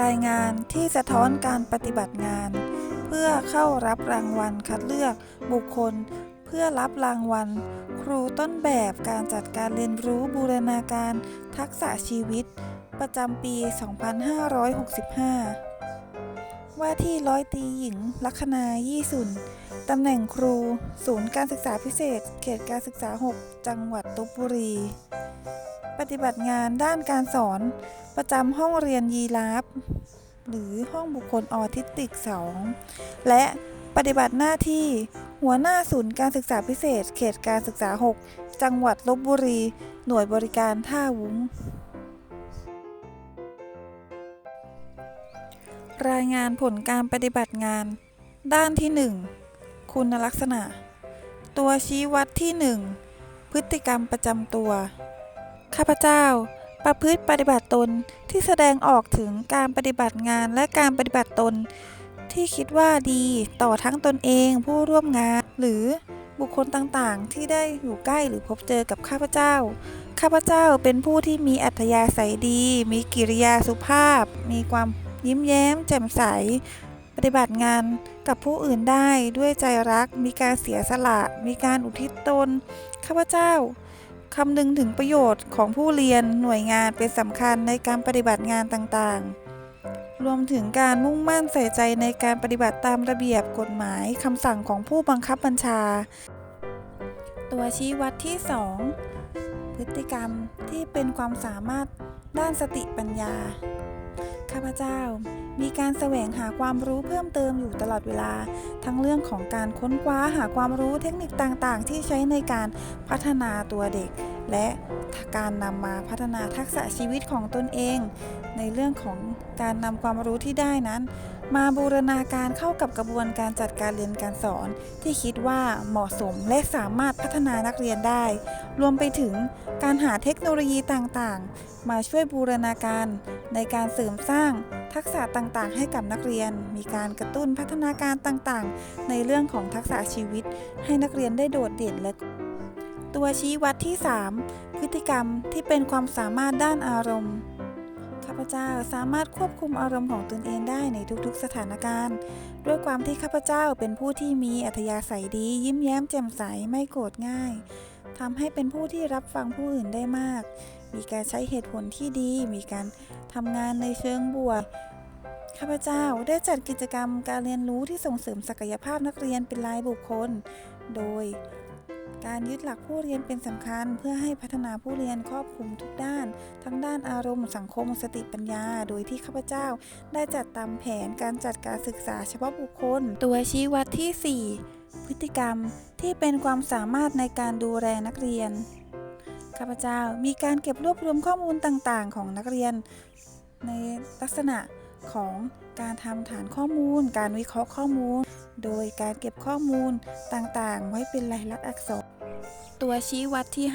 รายงานที่สะท้อนการปฏิบัติงาน เพื่อเข้ารับรางวัลคัดเลือกบุคคล เพื่อรับรางวัล ครูต้นแบบการจัดการเรียนรู้บูรณาการทักษะชีวิต ประจำปี 2565 ว่าที่ร้อยตีหญิงลัคนายี่สุนตำแหน่งครู ศูนย์การศึกษาพิเศษ เขตการศึกษา 6 จังหวัดลบบุรี ปฏิบัติงานด้านการสอนประจำห้องเรียนยีราฟหรือห้องบุคคลออทิสติก 2 และปฏิบัติหน้าที่หัวหน้าศูนย์การศึกษาพิเศษ เขตการศึกษา 6 จังหวัดลบบุรี หน่วยบริการท่าวุ้ง รายงานผลการปฏิบัติงาน ด้านที่ 1 คุณลักษณะ ตัวชี้วัดที่ 1 พฤติกรรมประจำตัว ข้าพเจ้า ประพฤติปฏิบัติตนที่แสดงออกถึงการปฏิบัติงานและการปฏิบัติตน ที่คิดว่าดีต่อทั้งตนเองผู้ร่วมงาน หรือบุคคลต่างๆ ที่ได้อยู่ใกล้หรือพบเจอกับข้าพเจ้า ข้าพเจ้าเป็นผู้ที่มีอัธยาศัยดี มีกิริยาสุภาพ มีความยิ้มแย้ม แจ่มใส ปฏิบัติงานกับผู้อื่นได้ด้วยใจรัก มีการเสียสละ มีการอุทิศตน ข้าพเจ้า คำนึงถึงประโยชน์ของผู้เรียนหน่วยงานเป็นสำคัญในการปฏิบัติงานต่างๆ รวมถึงการมุ่งมั่นใส่ใจในการปฏิบัติตามระเบียบกฎหมายคำสั่งของผู้บังคับบัญชา ตัวชี้วัดที่ 2 พฤติกรรมที่เป็นความสามารถด้านสติปัญญา ข้าพเจ้า มีการแสวงหาความรู้เพิ่มเติมอยู่ตลอดเวลา ทั้งเรื่องของการค้นคว้าหาความรู้เทคนิคต่างๆ ที่ใช้ในการพัฒนาตัวเด็ก และการนำมาพัฒนาทักษะชีวิตของตนเอง ในเรื่องของการนำความรู้ที่ได้นั้น มาบูรณาการเข้ากับกระบวนการจัดการเรียนการสอน ที่คิดว่าเหมาะสมและสามารถพัฒนานักเรียนได้ รวมไปถึงการหาเทคโนโลยีต่างๆ มาช่วยบูรณาการในการเสริมสร้างทักษะต่างๆ ให้กับนักเรียน มีการกระตุ้นพัฒนาการต่างๆ ในเรื่องของทักษะชีวิต ให้นักเรียนได้โดดเด่นและตัวชี้วัดที่ 3 พฤติกรรมที่เป็นความสามารถด้านอารมณ์ พเจ้าสามารถควบคุมอารมณ์ของตนเองได้ในทุกๆ สถานการณ์ ด้วยความที่ข้าพเจ้าเป็นผู้ที่มีอัธยาศัยดี ยิ้มแย้มแจ่มใสไม่โกรธง่ายทำให้เป็นผู้ที่รับฟังผู้อื่นได้มาก มีการใช้เหตุผลที่ดี มีการทำงานในเชิงบวกข้าพเจ้าได้จัดกิจกรรมการเรียนรู้ที่ส่งเสริมศักยภาพนักเรียนเป็นรายบุคคล โดย การยึดหลักผู้เรียนเป็นสำคัญ เพื่อให้พัฒนาผู้เรียนครอบคลุมทุกด้าน ทั้งด้านอารมณ์สังคมสติปัญญา โดยที่ข้าพเจ้า ได้จัดตามแผนการจัดการศึกษาเฉพาะบุคคล ตัวชี้วัดที่ 4 พฤติกรรมที่เป็นความสามารถในการดูแลนักเรียนข้าพเจ้ามีการเก็บรวบรวมข้อมูลต่างๆ ของนักเรียน ในลักษณะของการทำฐานข้อมูล การวิเคราะห์ข้อมูล โดยการเก็บข้อมูลต่างๆ ไว้เป็นลายลักษณ์อักษร ตัวชี้วัดที่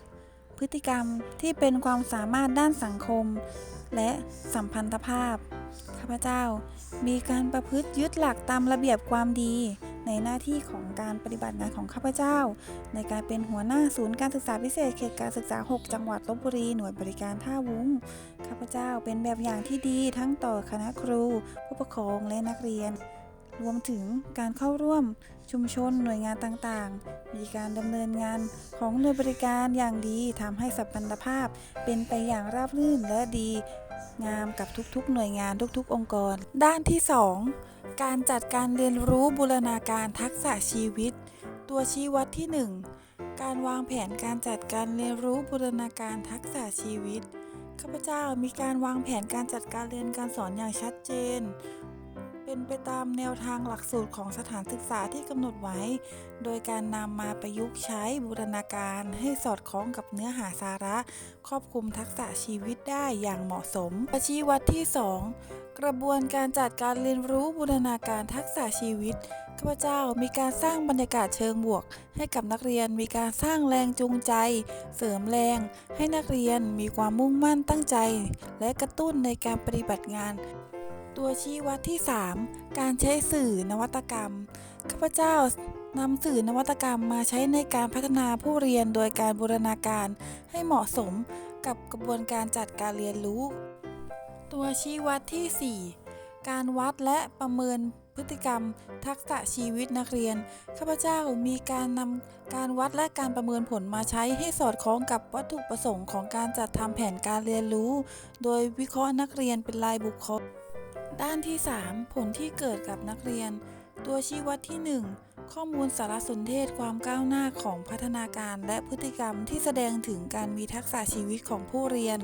5 พฤติกรรมที่เป็นความสามารถด้านสังคม และสัมพันธภาพ ข้าพเจ้ามีการประพฤติยึดหลักตามระเบียบความดี ในหน้าที่ของการปฏิบัติงานของข้าพเจ้า ในการเป็นหัวหน้าศูนย์การศึกษาพิเศษเขตการศึกษา 6 จังหวัดลบบุรีหน่วยบริการท่าวุ้งข้าพเจ้าเป็นแบบอย่างที่ดีทั้งต่อคณะครู ผู้ปกครองและนักเรียน รวมถึงการเข้าร่วมชุมชนหน่วยงานต่างๆ มีการดำเนินงานของหน่วยบริการอย่างดีทำให้สัมพันธภาพเป็นไปอย่างราบรื่นและดีงามกับทุกๆ หน่วยงานทุกๆ องค์กร ด้านที่ 2 การจัดการเรียนรู้บูรณาการทักษะชีวิต ตัวชี้วัดที่ 1 การวางแผนการจัดการเรียนรู้บูรณาการทักษะชีวิตข้าพเจ้ามีการวางแผนการจัดการเรียนการสอนอย่างชัดเจน เป็นไปตามแนวทางหลักสูตรของสถานศึกษาที่กำหนดไว้ โดยการนำมาประยุกต์ใช้บูรณาการให้สอดคล้องกับเนื้อหาสาระ ครอบคลุมทักษะชีวิตได้อย่างเหมาะสมชี้วัดที่ 2 กระบวนการจัดการเรียนรู้บูรณาการทักษะชีวิตข้าพเจ้ามีการสร้างบรรยากาศเชิงบวก ให้กับนักเรียนมีการสร้างแรงจูงใจ เสริมแรง ให้นักเรียนมีความมุ่งมั่นตั้งใจ และกระตุ้นในการปฏิบัติงาน ตัวชี้วัดที่ 3 การใช้สื่อนวัตกรรม ข้าพเจ้านำสื่อนวัตกรรมมาใช้ในการพัฒนาผู้เรียนโดยการบูรณาการให้เหมาะสมกับกระบวนการจัดการเรียนรู้ ตัวชี้วัดที่ 4 การวัดและประเมินพฤติกรรม ทักษะชีวิตนักเรียน ข้าพเจ้ามีการนำการวัดและการประเมินผลมาใช้ให้สอดคล้องกับวัตถุประสงค์ของการจัดทำแผนการเรียนรู้ โดยวิเคราะห์นักเรียนเป็นรายบุคคล ด้านที่ 3 ผลที่เกิดกับนักเรียน ตัวชี้วัดที่ 1 ข้อมูลสารสนเทศความก้าวหน้าของพัฒนาการและพฤติกรรมที่แสดงถึงการมีทักษะชีวิตของผู้เรียน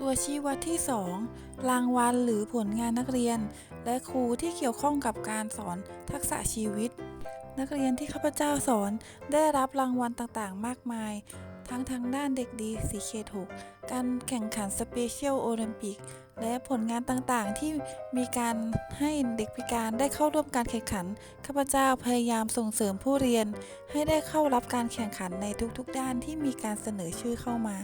ตัวชี้วัดที่ 2 รางวัลหรือผลงานนักเรียน และครูที่เกี่ยวข้องกับการสอนทักษะชีวิต นักเรียนที่ข้าพเจ้าสอนได้รับรางวัลต่างๆ มากมาย ทั้งทางด้านเด็กดีสีเขต6การแข่งขันสเปเชียลโอลิมปิก และผลงานต่างๆ ที่มีการให้เด็กพิการได้เข้าร่วมการแข่งขัน ข้าพเจ้าพยายามส่งเสริมผู้เรียน ให้ได้เข้ารับการแข่งขันในทุกๆ ด้านที่มีการเสนอชื่อเข้ามา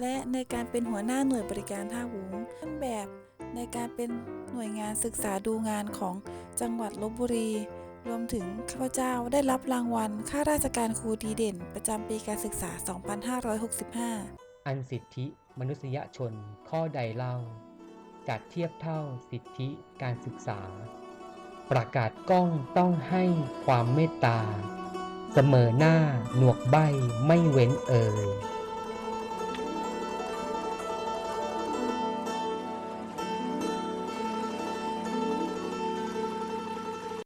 และในการเป็นหัวหน้าหน่วยบริการท่าวุ้งต้นแบบในการเป็นหน่วยงานศึกษาดูงานของจังหวัดลบบุรี รวมถึงข้าพเจ้าได้รับรางวัลข้าราชการครูดีเด่น ประจำปีการศึกษา 2565 อันสิทธิมนุษยชนข้อใดเล่า จัดเทียบเท่าสิทธิการศึกษา ประกาศกล้องต้องให้ความเมตตา เสมอหน้าหนวกใบไม่เว้นเอ่ย